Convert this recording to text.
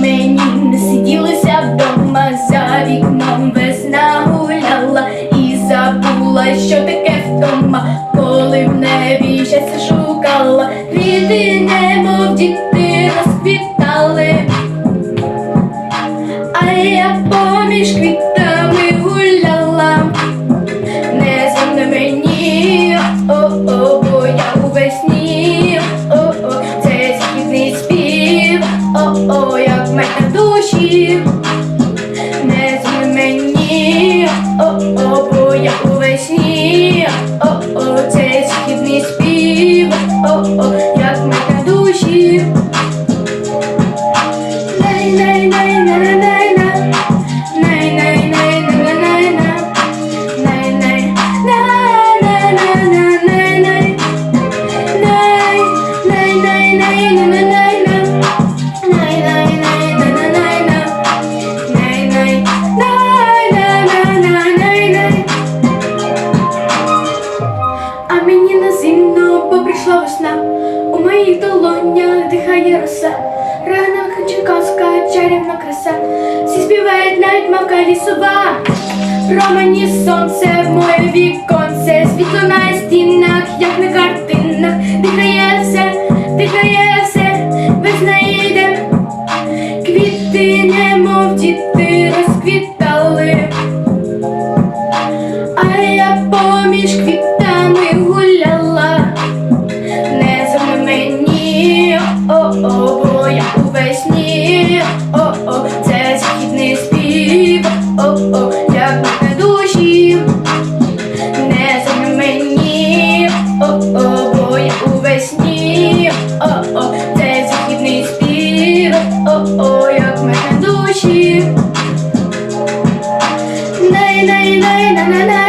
не сиділося вдома. За вікном весна гуляла і забула, що таке вдома, коли в небі щастя шукала, квіти як в мене в у моїх долонях дихає роса, рана черкаська чарівна краса, всі співають навіть мавка лісова, промені сонце в моє віконце, світло на стінах, як на ないないないなない